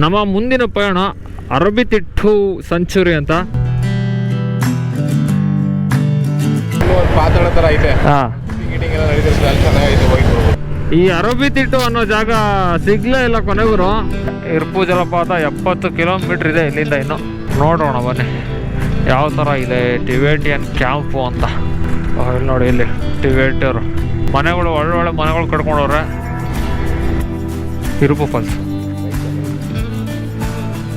ನಮ್ಮ ಮುಂದಿನ ಪಯಣ ಅರಬಿತಿಟ್ಟು ಸೆಂಚುರಿ ಅಂತ. ಪಾತಾಳ ಹೋಗಿ ಬರ್ಬೋದು ಈ ಅರಬಿತಿಟ್ಟು ಅನ್ನೋ ಜಾಗ ಸಿಗ್ಲೇ ಇಲ್ಲ ಕೊನೆಗೂರು ಇರ್ಪು ಜಲಪಾತ ಎಪ್ಪತ್ತು ಕಿಲೋಮೀಟರ್ ಇದೆ ಇಲ್ಲಿಂದ ಇನ್ನು. ನೋಡೋಣ ಬನ್ನಿ. ಯಾವ ಥರ ಇದೆ ಟಿಬೇಟಿಯನ್ ಕ್ಯಾಂಪು ಅಂತ. ಇಲ್ಲಿ ನೋಡಿ ಇಲ್ಲಿ ಟಿಬೇಟಿಯರು. ಮನೆಗಳು ಒಳ್ಳೊಳ್ಳೆ ಮನೆಗಳು ಕಟ್ಕೊಂಡವ್ರೆ. ಇರುಪು ಫಾಲ್ಸ್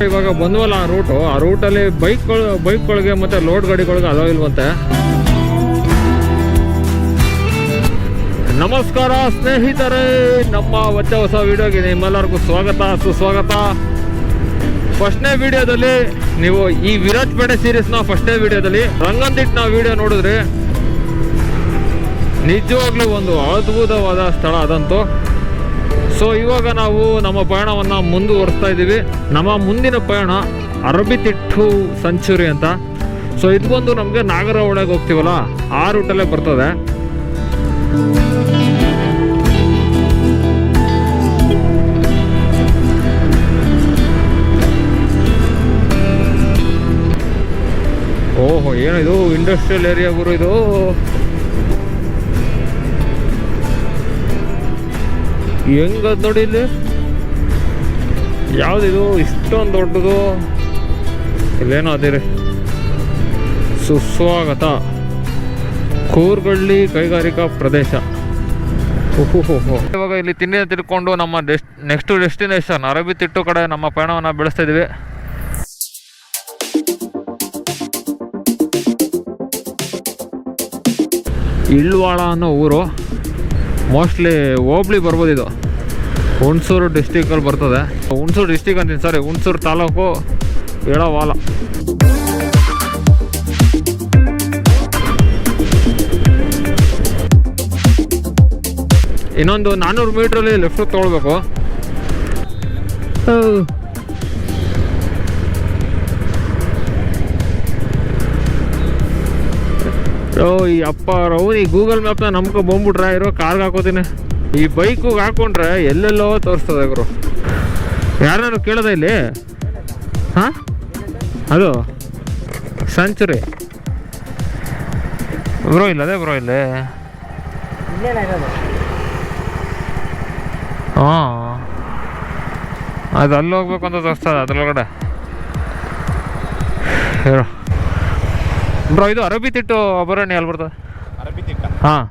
ಇವಾಗ ಬಂದ್ವಲ್ಲ ಆ ರೂಟು ಆ ರೂಟಲ್ಲಿ ಬೈಕ್ಗಳು, ಬೈಕ್ಗಳಿಗೆ ಮತ್ತು ಲೋಡ್ ಗಾಡಿಗಳಿಗೆ ಅಲೋ ಇಲ್ವಂತೆ. ನಮಸ್ಕಾರ ಸ್ನೇಹಿತರೆ, ನಮ್ಮ ಹೊಚ್ಚ ಹೊಸ ವಿಡಿಯೋಗೆ ನಿಮ್ಮೆಲ್ಲರಿಗೂ ಸ್ವಾಗತ, ಸುಸ್ವಾಗತ. ಫಸ್ಟ್ನೇ ವಿಡಿಯೋದಲ್ಲಿ ನೀವು ಈ ವಿರಾಜಪೇಟೆ ಸೀರೀಸ್ನ ಫಸ್ಟ್ನೇ ವಿಡಿಯೋದಲ್ಲಿ ರಂಗಂದಿಟ್ನ ವಿಡಿಯೋ ನೋಡಿದ್ರೆ ನಿಜವಾಗ್ಲೂ ಒಂದು ಅದ್ಭುತವಾದ ಸ್ಥಳ ಅದಂತೂ. ಸೊ ಇವಾಗ ನಾವು ನಮ್ಮ ಪಯಣವನ್ನು ಮುಂದುವರಿಸ್ತಾ ಇದ್ದೀವಿ. ನಮ್ಮ ಮುಂದಿನ ಪಯಣ ಅರಬಿತಿಟ್ಟು ಸೆಂಚುರಿ ಅಂತ. ಸೊ ಇದು ಬಂದು ನಮಗೆ ನಾಗರ ಒಳಗೆ ಹೋಗ್ತೀವಲ್ಲ, ಆ ರೂಟಲ್ಲೇ ಬರ್ತದೆ. ಓಹೋ ಏನಿದು ಇಂಡಸ್ಟ್ರಿಯಲ್ ಏರಿಯಾ ಗುರು ಇದು. ಹೆಂಗದ್ ನೋಡಿ ಇಲ್ಲಿ? ಯಾವುದಿದು ಇಷ್ಟೊಂದು ದೊಡ್ಡದು. ಇಲ್ಲೇನೋ ಅದಿರಿ ಸುಸ್ವಾಗತ. ಕೂರ್ಗಳ್ಳಿ ಕೈಗಾರಿಕಾ ಪ್ರದೇಶ. ಇವಾಗ ಇಲ್ಲಿ ತಿಂಡಿನ ತಿಳ್ಕೊಂಡು ನಮ್ಮ ಡೆಸ್ಟ್ ನೆಕ್ಸ್ಟ್ ಡೆಸ್ಟಿನೇಷನ್ ಅರಬಿತಿಟ್ಟು ಕಡೆ ನಮ್ಮ ಪಯಣವನ್ನು ಬೆಳೆಸ್ತಾ ಇದೀವಿ. ಇಳ್ವಾಳ ಅನ್ನೋ ಊರು. ಮೋಸ್ಟ್ಲಿ ಹೋಬ್ಳಿ ಬರ್ಬೋದು ಇದು. ಹುಣಸೂರು ಡಿಸ್ಟಿಕಲ್ಲಿ ಬರ್ತದೆ. ಹುಣಸೂರು ಡಿಸ್ಟಿಕ್ ಅಂತೀನಿ ಸಾರಿ ಹುಣಸೂರು ತಾಲೂಕು ಎಳವಾಲ ಇನ್ನೊಂದು ನಾನ್ನೂರು ಮೀಟ್ರಲ್ಲಿ ಲೆಫ್ಟ್ ತೊಗೊಳ್ಬೇಕು. ಓ, ಈ ಅಪ್ಪ ರೌರಿ ಈ ಗೂಗಲ್ ಮ್ಯಾಪ್ನ ನಮ್ಗೆ ಬಂದ್ಬಿಟ್ರೆ ಇರೋ ಕಾರ್ಗೆ ಹಾಕೋತೀನಿ. ಈ ಬೈಕಿಗೆ ಹಾಕೊಂಡ್ರೆ ಎಲ್ಲೆಲ್ಲೋ ತೋರಿಸ್ತದೆ ಗುರು. ಯಾರು ಕೇಳೋದ ಇಲ್ಲಿ? ಹಾಂ? ಅದು ಸೆಂಚುರಿ ಬ್ರೋ ಇಲ್ಲ ಅದೇ ಬ್ರೋ ಇಲ್ಲೇ. ಹಾಂ. ಅದು ಅಲ್ಲಿ ಹೋಗ್ಬೇಕು ಅಂತ ತೋರಿಸ್ತದೆ ಅದ್ರೊಳಗಡೆ. ಹೇಳು. ಬ್ರೋ ಇದು ಅರಬಿ ತಿಟ್ಟು ಅಭರಣ್ಯ ಎಲ್ಲಿ ಬರ್ತದೆ ಅರಬಿ ತಿಟ್ಟ ಹಾಂ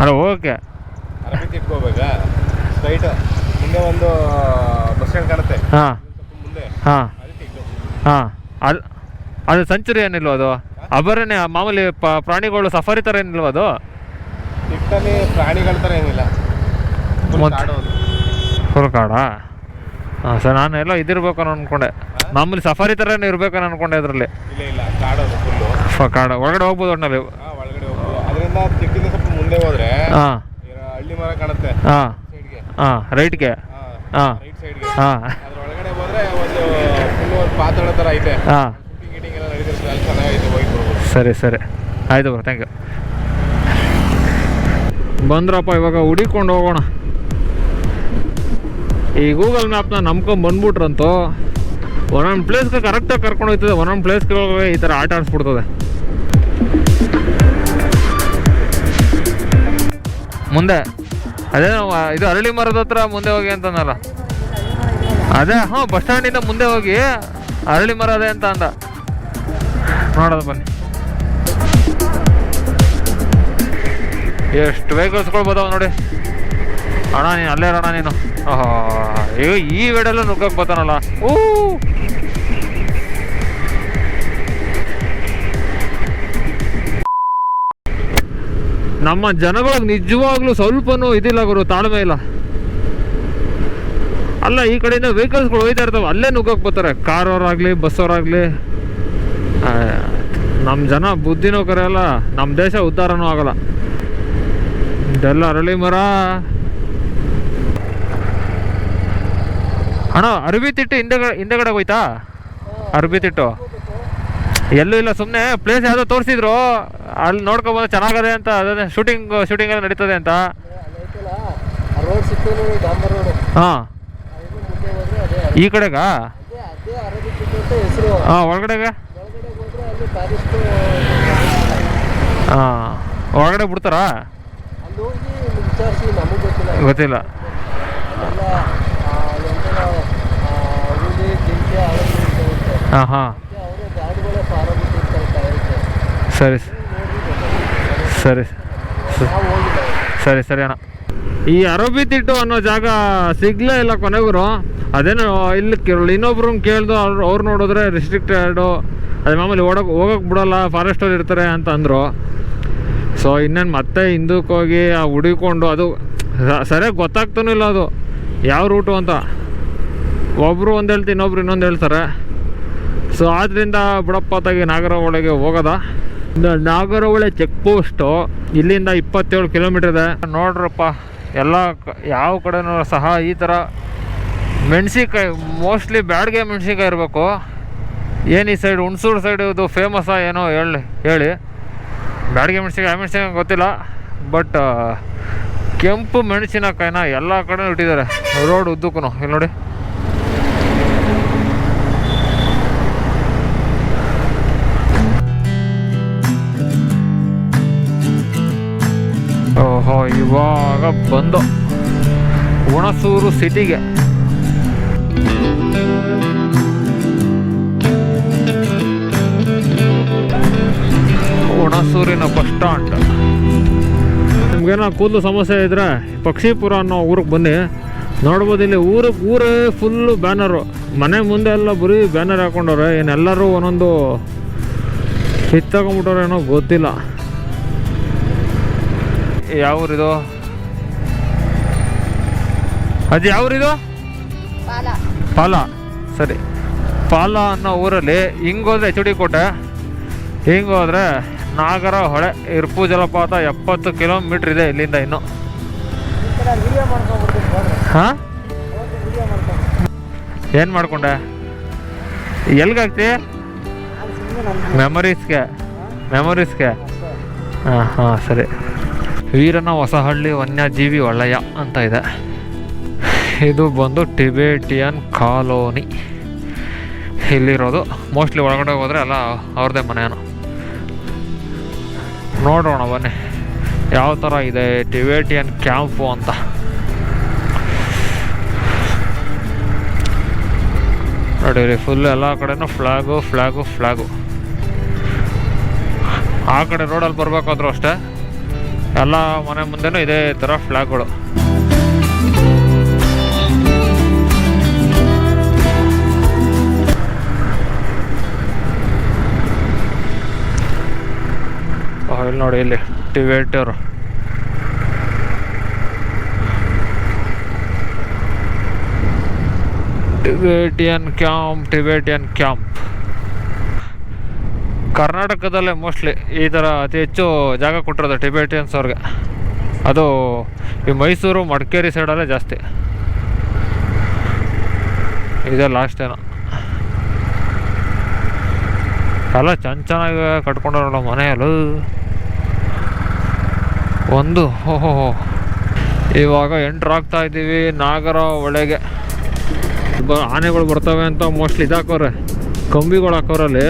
ಅಲ್ಲ ಓಕೆ. ಅರಬಿ ತಿಟ್ಗೆ ಹೋಗ್ಬೇಕಾ? ಸ್ಟ್ರೈಟ್. ಮುಂದೆ ಒಂದು ಬಸ್ ಸ್ಟ್ಯಾಂಡ್ ಕಾಣುತ್ತೆ. ಹಾಂ. ಮುಂದೆ. ಹಾಂ. ತಿಟ್ಟು ಹಾಂ. ಅದು ಅದು ಸೆಂಚುರಿ ಏನಿಲ್ವ ಅದು? ಅಭರಣ್ಯ ಮಾಮೂಲಿ ಪ್ರಾಣಿಗಳು ಸಫಾರಿ ಥರ ಏನಿಲ್ವ ಅದು? ತಿಟ್ಟಲ್ಲಿ ಪ್ರಾಣಿಗಳ ಥರ ಏನಿಲ್ಲ. ಫುಲ್ ಕಾಡಾ ಹಾಂ ಸರ್ ನಾನು ಎಲ್ಲ ಇದಿರ್ಬೇಕು ಅನ್ಕೊಂಡೆ. ಮಾಮೂಲಿ ಸಫಾರಿ ಥರನೇ ಇರ್ಬೇಕನ್ನ ಅನ್ಕೊಂಡೆ ಇದರಲ್ಲಿ ಇಲ್ಲ ಇಲ್ಲ ಕಾಡೋದು ಫುಲ್ಲು ಕಾಡು ಒಳಗಡೆ ಹೋಗ್ಬೋದು ಒಟ್ಟಿನಲ್ಲಿ ಒಳಗಡೆ ಹೋಗ್ಬೋದು. ಅದರಿಂದ ಸ್ವಲ್ಪ ಮುಂದೆ ಹೋದ್ರೆ ಹಾಂ. ಹಳ್ಳಿ ಮರ ಕಾಣುತ್ತೆ. ಹಾಂ. ಸೈಡ್ಗೆ ಹಾಂ ರೈಟ್ಗೆ. ಹಾ. ರೈಟ್ ಸೈಡ್ಗೆ ಹಾಂ. ಅದ್ರ ಒಳಗಡೆ ಹೋದ್ರೆ ಒಂದು ಫುಲ್ ಒಂದು ಪಾತಾಳ ಥರ ಐತೆ. ಹಾಂ. ಶೂಟಿಂಗ್ ಗೀಟಿಂಗ್ ಎಲ್ಲ ನಡೀತಿರ್ತದೆ ಅಲ್ಲಿ ಚೆನ್ನಾಗೈತೆ ಹೋಗಿ ಬರ್ಬೋದು. ಸರಿ ಸರಿ. ಆಯ್ತು ಬ್ರೋ ಥ್ಯಾಂಕ್ ಯು ಬಂದ್ರಪ್ಪ ಇವಾಗ ಹುಡಿಕೊಂಡು ಹೋಗೋಣ. ಈ ಗೂಗಲ್ ಮ್ಯಾಪ್ನ ನಂಬ್ಕೊಂಡು ಬಂದ್ಬಿಟ್ರಂತೂ ಒಂದೊಂದು ಪ್ಲೇಸ್ಗೆ ಕರೆಕ್ಟಾಗಿ ಕರ್ಕೊಂಡು ಹೋಗ್ತದೆ. ಒಂದೊಂದು ಪ್ಲೇಸ್ಗಳಿಗೆ ಈ ಥರ ಆಟ ಆಡಿಸ್ಬಿಡ್ತದೆ. ಮುಂದೆ. ಅದೇ ಇದು ಅರಳಿ ಮರದ ಹತ್ರ ಮುಂದೆ ಹೋಗಿ ಅಂತಂದಲ್ಲ. ಅದೇ, ಹಾಂ ಬಸ್ ಸ್ಟ್ಯಾಂಡಿಂದ ಮುಂದೆ ಹೋಗಿ ಅರಳಿ ಮರ ಅದೇ ಅಂತ ಅಂದ. ನೋಡೋದು ಬನ್ನಿ. ಎಷ್ಟು ವೆಹಿಕಲ್ಸ್ಗಳು ಬರ್ತಾವ ನೋಡಿ. ಅಣ್ಣ ನೀನು, ಅಲ್ಲೇ ಅಣ್ಣ ನೀನು. ಓಹೋ ಅಯ್ಯೋ, ಈ ವೇಡೆಲ್ಲ ನುಗ್ಗಕ್ಕೆ ಬರ್ತಾನಲ್ಲ ಊ! ನಮ್ಮ ಜನಗಳಿಗೆ ನಿಜವಾಗ್ಲೂ ಸ್ವಲ್ಪನೂ ಇದಿಲ್ಲ ಗುರು, ತಾಳ್ಮೆ ಇಲ್ಲ. ಅಲ್ಲ, ಈ ಕಡೆಯಿಂದ ವೆಹಿಕಲ್ಸ್ಗಳು ಹೋಯ್ತಾ ಇರ್ತಾವೆ, ಅಲ್ಲೇ ನುಗ್ಗಕ್ಕೆ ಬರ್ತಾರೆ. ಬಸ್ ಅವರಾಗಲಿ ನಮ್ಮ ಜನ ಬುದ್ಧಿನೂ ಕರೆಯಲ್ಲ ನಮ್ಮ ದೇಶ ಉದ್ಧಾರನೂ ಆಗಲ್ಲ. ಇದೆಲ್ಲ ಅರಳಿ ಮರ. ಅಣ್ಣ, ಅರಬಿ ತಿಟ್ಟು ಹಿಂದೆಗಡೆ ಹಿಂದೆಗಡೆ ಹೋಯ್ತಾ? ಅರಬಿ ತಿಟ್ಟು? ಎಲ್ಲೂ ಇಲ್ಲ ಸುಮ್ಮನೆ ಪ್ಲೇಸ್ ಯಾವುದೋ ತೋರಿಸಿದ್ರು. ಅಲ್ಲಿ ನೋಡ್ಕೊಬೋದು ಚೆನ್ನಾಗದೆ ಅಂತ ಅದೇ ಶೂಟಿಂಗ್ ಶೂಟಿಂಗ್ ಎಲ್ಲ ನಡೀತದೆ ಅಂತ. ಹಾಂ. ಈ ಕಡೆಗಾ? ಹಾಂ, ಒಳಗಡೆಗೆ? ಹಾಂ. ಒಳಗಡೆ ಬಿಡ್ತಾರಾ? ಗೊತ್ತಿಲ್ಲ. ಹಾಂ ಎಲ್ಲ ಆ, ಒಂಥರ ಆ, ಹುಲಿ ಜಿಂಕೆ ಅಳವಿ ಅಂತ ಇರುತ್ತೆ ಹಾಂ ಹಾಂ ಅವರೇ ಗಾಡಿಗಳೇ ಫಾರ ಬಿಟ್ಟಿರ್ತಾರೆ ಟೈರ್ಗೆ ಸರಿ ಸರಿ. ಸರಿ ಸರಿ. ಅಣ್ಣ. ಈ ಅರಬಿ ತಿಟ್ಟು ಅನ್ನೋ ಜಾಗ ಸಿಗ್ಲೇ ಇಲ್ಲ ಕೊನೆಗೂ. ಅದೇನೋ ಇಲ್ಲಿ ಇನ್ನೊಬ್ರು ಕೇಳ್ದು ಅವ್ರು ಅವ್ರು ನೋಡಿದ್ರೆ ರಿಸ್ಟ್ರಿಕ್ಟೆಡು ಅದೇ ಮಾಮೂಲಿ ಓಡೋಕೆ ಹೋಗೋಕೆ ಬಿಡೋಲ್ಲ ಫಾರೆಸ್ಟಲ್ಲಿ ಇರ್ತಾರೆ ಅಂತ ಅಂದರು. ಸೊ ಇನ್ನೇನು ಮತ್ತೆ ಹಿಂದಕ್ಕೆ ಹೋಗಿ ಆ ಹುಡುಕೊಂಡು ಅದು ಸರಿಯಾಗಿ ಗೊತ್ತಾಗ್ತಾನೂ ಇಲ್ಲ ಅದು. ಯಾವ ರೂಟು ಅಂತ. ಒಬ್ಬರು ಒಂದು ಹೇಳ್ತಿ, ಇನ್ನೊಬ್ರು ಇನ್ನೊಂದು ಹೇಳ್ತಾರೆ. ಸೊ ಆದ್ದರಿಂದ ಬುಡಪ್ಪತ್ತಾಗಿ ನಾಗರ ಒಳಗೆ ಇನ್ನು ನಾಗರಹೊಳೆ ಚೆಕ್ ಪೋಸ್ಟು ಇಲ್ಲಿಂದ ಇಪ್ಪತ್ತೇಳು ಕಿಲೋಮೀಟರ್ ಇದೆ. ನೋಡ್ರಪ್ಪ, ಎಲ್ಲ ಯಾವ ಕಡೆನೂ ಸಹ ಈ ಥರ ಮೆಣಸಿನ್ಕಾಯಿ ಮೋಸ್ಟ್ಲಿ ಬ್ಯಾಡ್ಗೆ ಮೆಣಸಿನ್ಕಾಯಿ ಇರಬೇಕು. ಏನು ಈ ಸೈಡ್ ಹುಣಸೂರು ಸೈಡ್ ಇದು ಫೇಮಸ್ಸಾ ಏನೋ ಹೇಳಿ ಹೇಳಿ. ಬ್ಯಾಡ್ಗೆ ಮೆಣಸಿನ್ಕಾಯಿ ಮೆಣಸಿನ್ಕಾಯಿ ಗೊತ್ತಿಲ್ಲ. ಬಟ್ ಕೆಂಪು ಮೆಣಸಿನಕಾಯಿನ ಎಲ್ಲ ಕಡೆ ಇಟ್ಟಿದ್ದಾರೆ. ರೋಡ್ ಉದ್ದಕ್ಕೂ ಇಲ್ಲಿ ನೋಡಿ. ಇವಾಗ ಬಂದು ಹುಣಸೂರು ಸಿಟಿಗೆ. ಹುಣಸೂರಿನ ಬಸ್ ಸ್ಟಾಂಡ್. ನಿಮ್ಗೇನೋ ಕೂದಲು ಸಮಸ್ಯೆ ಇದ್ರೆ ಪಕ್ಷಿಪುರ ಅನ್ನೋ ಊರಿಗೆ ಬನ್ನಿ. ನೋಡ್ಬೋದು ಇಲ್ಲಿ ಊರಿಗೆ ಊರೇ ಫುಲ್ಲು ಬ್ಯಾನರು ಮನೆ ಮುಂದೆ ಎಲ್ಲ ಬರೀ ಬ್ಯಾನರ್ ಹಾಕೊಂಡವ್ರೆ. ಏನೆಲ್ಲರೂ ಒಂದೊಂದು ಹಿತ್ತಾಕೊಂಬಿಟ್ಟವ್ರೇನೋ ಗೊತ್ತಿಲ್ಲ. ಯಾವ ಊರಿದು ಅದು ಯಾವ ಊರಿದು ಪಾಲ. ಸರಿ. ಪಾಲ ಅನ್ನೋ ಊರಲ್ಲಿ ಹಿಂಗೋದ್ರೆ ಎಚ್ ಡಿ ಕೋಟೆ ಹಿಂಗೋದ್ರೆ ನಾಗರ ಹೊಳೆ ಇರ್ಪು ಜಲಪಾತ ಎಪ್ಪತ್ತು ಕಿಲೋಮೀಟ್ರ್ ಇದೆ ಇಲ್ಲಿಂದ ಇನ್ನು. ಹಾಂ? ಏನು ಮಾಡ್ಕೊಂಡೆ? ಎಲ್ಗಾಗ್ತಿ? ಮೆಮೊರೀಸ್ಗೆ ಮೆಮೊರೀಸ್ಗೆ ಹಾಂ ಹಾಂ ಸರಿ. ವೀರನ ಹೊಸಹಳ್ಳಿ ವನ್ಯಜೀವಿ ವಲಯ ಅಂತ ಇದೆ. ಇದು ಬಂದು ಟಿಬೇಟಿಯನ್ ಕಾಲೋನಿ. ಇಲ್ಲಿರೋದು. ಮೋಸ್ಟ್ಲಿ ಒಳಗಡೆ ಹೋದರೆ ಎಲ್ಲ ಅವ್ರದ್ದೇ ಮನೆಯನ್ನು ನೋಡೋಣ ಬನ್ನಿ. ಯಾವ ಥರ ಇದೆ ಟಿಬೇಟಿಯನ್ ಕ್ಯಾಂಪು ಅಂತ. ನೋಡಿರಿ ಫುಲ್ ಎಲ್ಲ ಕಡೆನೂ ಫ್ಲ್ಯಾಗು ಫ್ಲ್ಯಾಗು ಫ್ಲ್ಯಾಗು ಆ ಕಡೆ ರೋಡಲ್ಲಿ ಬರಬೇಕಾದ್ರೂ ಅಷ್ಟೇ. ಎಲ್ಲ ಮನೆ ಮುಂದೆನೂ ಇದೇ ಥರ ಫ್ಲ್ಯಾಗ್ಗಳು ಇಲ್ಲಿ ನೋಡಿ ಇಲ್ಲಿ ಟಿವೇಟರ್ ಟಿಬೇಟಿಯನ್ ಕ್ಯಾಂಪ್ ಟಿಬೇಟಿಯನ್ ಕ್ಯಾಂಪ್. ಕರ್ನಾಟಕದಲ್ಲೇ ಮೋಸ್ಟ್ಲಿ ಈ ಥರ ಅತಿ ಹೆಚ್ಚು ಜಾಗ ಕೊಟ್ಟಿರೋದು ಟಿಬೆಟಿಯನ್ಸ್ ಅವ್ರಿಗೆ. ಅದು ಈ ಮೈಸೂರು, ಮಡಿಕೇರಿ ಸೈಡಲ್ಲೇ ಜಾಸ್ತಿ. ಇದೇ ಲಾಸ್ಟ್ ಏನೋ. ಎಲ್ಲ ಚೆನ್ನ ಚೆನ್ನಾಗಿ ಕಟ್ಕೊಂಡವ್ರಲ್ಲ ಮನೆಯಲ್ಲೂ. ಒಂದು, ಓಹೋ ಇವಾಗ ಎಂಟ್ರ್ ಆಗ್ತಾ ಇದ್ದೀವಿ ನಾಗರ ಒಳಗೆ. ಆನೆಗಳು ಬರ್ತವೆ ಅಂತ ಮೋಸ್ಟ್ಲಿ ಇದಾಕವ್ರೆ ಕಂಬಿಗಳು ಹಾಕೋರಲ್ಲಿ.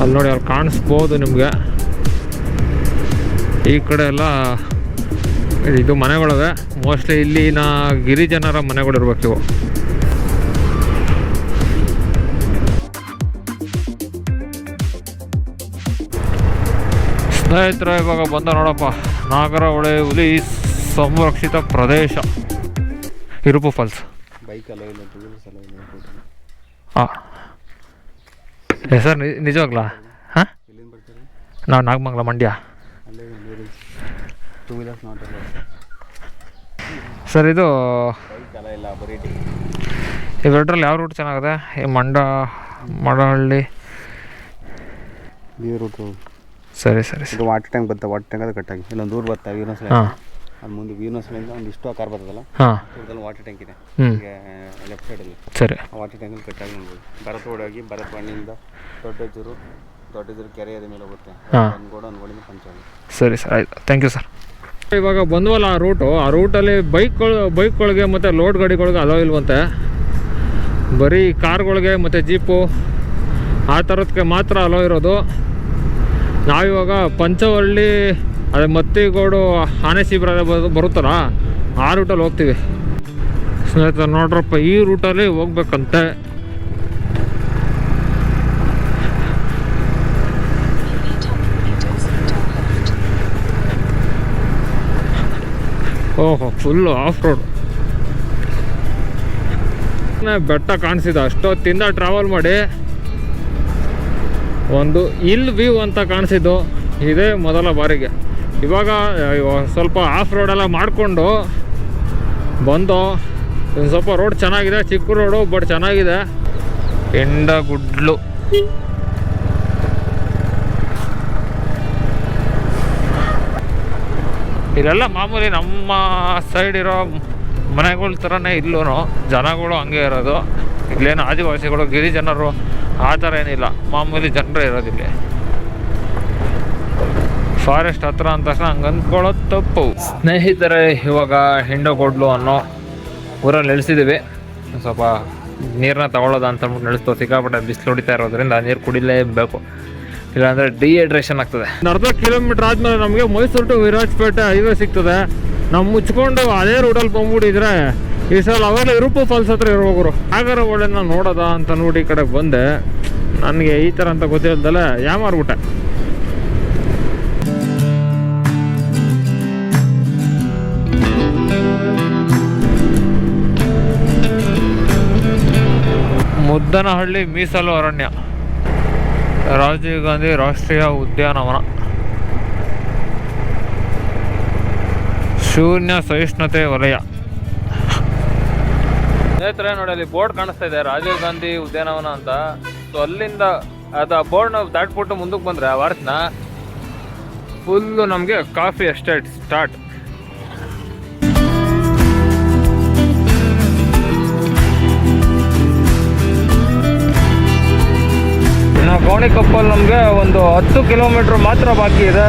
ಅಲ್ಲಿ ನೋಡಿ ಅಲ್ಲಿ ಕಾಣಿಸ್ಬೋದು ನಿಮಗೆ. ಈ ಕಡೆ ಎಲ್ಲ ಇದು ಮನೆಗಳಿವೆ. ಮೋಸ್ಟ್ಲಿ ಇಲ್ಲಿನ ಗಿರಿಜನರ ಮನೆಗಳಿರ್ಬೇಕು ಇವು. ಸ್ನೇಹಿತರ ಇವಾಗ ಬಂದ ನೋಡಪ್ಪ ನಾಗರ ಹೊಳೆ ಹುಲಿ ಸಂರಕ್ಷಿತ ಪ್ರದೇಶ ಇರುಪು ಫಾಲ್ಸ್. ಹಾಂ ಹೆಸರು ನಿ ನಿಜವಾಗ್ಲಾ? ಹಾಂ? ನಾವು ನಾಗಮಂಗಲ ಮಂಡ್ಯ. ಸರ್ ಇದು ಇವೆರಡರಲ್ಲಿ ಯಾವ ರೂಟ್ ಚೆನ್ನಾಗಿದೆ? ಈ ಮಂಡ ಮಡಹಳ್ಳಿ. ರೂಟು ಸರಿ ಸರಿ ಸರ್. ವಾಟರ್ ಟ್ಯಾಂಕ್ ಬರುತ್ತೆ ವಾಟರ್ ಟ್ಯಾಂಕ್ ಅದು ಕಟ್ಟಾಗಿ. ಇಲ್ಲೊಂದು ಊರು ಬರ್ತಾ ಸರ್ ಹಾಂ ಅಲ್ಲಿ ಮುಂದೆ ವೀರನಸಲಿಂದ ಒಂದು ಇಷ್ಟು ಕಾರ್ ಬರ್ತದಲ್ಲ ಹಾಂ. ಇದ್ರಲ್ಲಿ ವಾಟರ್ ಟ್ಯಾಂಕ್ ಇದೆ. ಹ್ಞೂ ಲೆಫ್ಟ್ ಸೈಡಲ್ಲಿ ಸರಿ. ಆ ವಾಟರ್ ಟ್ಯಾಂಕಲ್ಲಿ ಕಟ್ಟಾಗಿ ನೋಡ್ಬೋದು ಭರತ್ ಹೋಗಿ ಭರತ್ ಬಂಡಿಯಿಂದ ದೊಡ್ಡಜೂರು ದೊಡ್ಡಜೂರು ಕೆರೆ ಅದ ಮೇಲೆ ಹೋಗುತ್ತೆ. ಹಾ. ಅನ್ಗೋಡು ಅನ್ಗೋಡಿಂದ ಪಂಚಾಯತ್ ಸರಿ ಸರ್ ಆಯ್ತು. ಥ್ಯಾಂಕ್ ಯು ಸರ್ ಇವಾಗ ಬಂದ್ವಲ್ಲ ಆ ರೂಟು ಆ ರೂಟಲ್ಲಿ ಬೈಕ್ಗಳು ಬೈಕ್ಗಳಿಗೆ ಮತ್ತು ಲೋಡ್ ಗಾಡಿಗಳಿಗೆ ಅಲೋ ಇಲ್ವಂತೆ? ಬರೀ ಕಾರ್ಗಳಿಗೆ ಮತ್ತು ಜೀಪು ಆ ಥರದಕ್ಕೆ ಮಾತ್ರ ಅಲೋ ಇರೋದು. ನಾವಿವಾಗ ಪಂಚವಳ್ಳಿ ಅದೇ ಮತ್ತಿಗೋಡು ಆನೆ ಸೀಬ್ರ ಬರುತ್ತಲ್ಲ, ಆ ರೂಟಲ್ಲಿ ಹೋಗ್ತೀವಿ. ಸ್ನೇಹಿತರೆ, ನೋಡ್ರಪ್ಪ, ಈ ರೂಟಲ್ಲಿ ಹೋಗ್ಬೇಕಂತೆ. ಓಹೋ ಫುಲ್ಲು ಆಫ್ ರೋಡ್ ಬೆಟ್ಟ ಕಾಣಿಸಿದ, ಅಷ್ಟೊತ್ತಿಂದ ಟ್ರಾವೆಲ್ ಮಾಡಿ ಒಂದು ಇಲ್ ವ್ಯೂ ಅಂತ ಕಾಣಿಸಿದ್ದು, ಇದೇ ಮೊದಲ ಬಾರಿಗೆ. ಇವಾಗ ಸ್ವಲ್ಪ ಆಫ್ ರೋಡೆಲ್ಲ ಮಾಡಿಕೊಂಡು ಬಂದು ಒಂದು ಸ್ವಲ್ಪ ರೋಡ್ ಚೆನ್ನಾಗಿದೆ, ಚಿಕ್ಕ ರೋಡು ಬಟ್ ಚೆನ್ನಾಗಿದೆ. ಎಂಡ ಗುಡ್ಲು ಇಲ್ಲೆಲ್ಲ ಮಾಮೂಲಿ ನಮ್ಮ ಸೈಡ್ ಇರೋ ಮನೆಗಳ ಥರನೇ ಇಲ್ಲೂ ಜನಗಳು ಹಂಗೆ ಇರೋದು. ಇಲ್ಲೇನು ಆದಿವಾಸಿಗಳು, ಗಿರಿಜನರು ಆ ಥರ ಏನಿಲ್ಲ. ಮಾಮೂಲಿ ಜನರೇ ಇರೋದಿಲ್ಲ. ಫಾರೆಸ್ಟ್ ಹತ್ರ ಅಂದ ತಕ್ಷಣ ಹಂಗೆ ಅಂದ್ಕೊಳ್ಳೋದು ತಪ್ಪು. ಸ್ನೇಹಿತರೆ, ಇವಾಗ ಹಿಂಡಗೋಡ್ಲು ಅನ್ನೋ ಊರಲ್ಲಿ ನೆಲೆಸಿದ್ದೀವಿ. ಸ್ವಲ್ಪ ನೀರನ್ನ ತಗೊಳ್ಳೋದ ಅಂತ ಅಂದ್ಬಿಟ್ಟು ನೆಲೆಸ್ತೋ. ಸಿಕ್ಕಾಪಟ್ಟೆ ಬಿಸಿಲು ಹೊಡಿತಾ ಇರೋದ್ರಿಂದ ನೀರು ಕುಡಿಲೇಬೇಕು. ಇಲ್ಲಾಂದ್ರೆ ಡಿಹೈಡ್ರೇಷನ್ ಆಗ್ತದೆ. ಅರ್ಧ ಕಿಲೋಮೀಟರ್ ಆದಮೇಲೆ ನಮಗೆ ಮೈಸೂರು ಟು ವಿರಾಜಪೇಟೆ ಹೈವೇ ಸಿಗ್ತದೆ. ನಾವು ಮುಚ್ಕೊಂಡು ಅದೇ ರೋಡಲ್ಲಿ ಬಂದ್ಬಿಟ್ಟಿದ್ರೆ ಈ ಸಲ ಅವೆಲ್ಲ ಇರುಪು ಫಾಲ್ಸ್ ಹತ್ರ ಇರೋಗ್ರು ಆಗರ ಒಳ್ಳೆನ ನೋಡೋದ ಅಂತ ನೋಡಿ ಈ ಕಡೆ ಬಂದೆ. ನನಗೆ ಈ ಥರ ಅಂತ ಗೊತ್ತಿಲ್ದಲ್ಲ ಯಾಮಾರ್ಬಿಟ್ಟೆ ಮುದ್ದನಹಳ್ಳಿ ಮೀಸಲು ಅರಣ್ಯ. ರಾಜೀವ್ ಗಾಂಧಿ ರಾಷ್ಟ್ರೀಯ ಉದ್ಯಾನವನ. ಶೂನ್ಯ ಸಹಿಷ್ಣುತೆ ವಲಯ. ಸ್ನೇಹಿತರೆ, ನೋಡಿ ಅಲ್ಲಿ ಬೋರ್ಡ್ ಕಾಣಿಸ್ತಾ ಇದೆ, ರಾಜೀವ್ ಗಾಂಧಿ ಉದ್ಯಾನವನ ಅಂತ. ಸೊ ಅಲ್ಲಿಂದ ಅದು ಆ ಬೋರ್ಡ್ನ ದಾಟ್ಬಿಟ್ಟು ಮುಂದಕ್ಕೆ ಬಂದರೆ ಆ ವಾರ್ತನ ಫುಲ್ಲು ನಮಗೆ ಕಾಫಿ ಎಸ್ಟೇಟ್ ಸ್ಟಾರ್ಟ್ ಗೋಣಿಕೊಪ್ಪಲ್ ನಮಗೆ ಒಂದು ಹತ್ತು ಕಿಲೋಮೀಟ್ರ್ ಮಾತ್ರ ಬಾಕಿ ಇದೆ.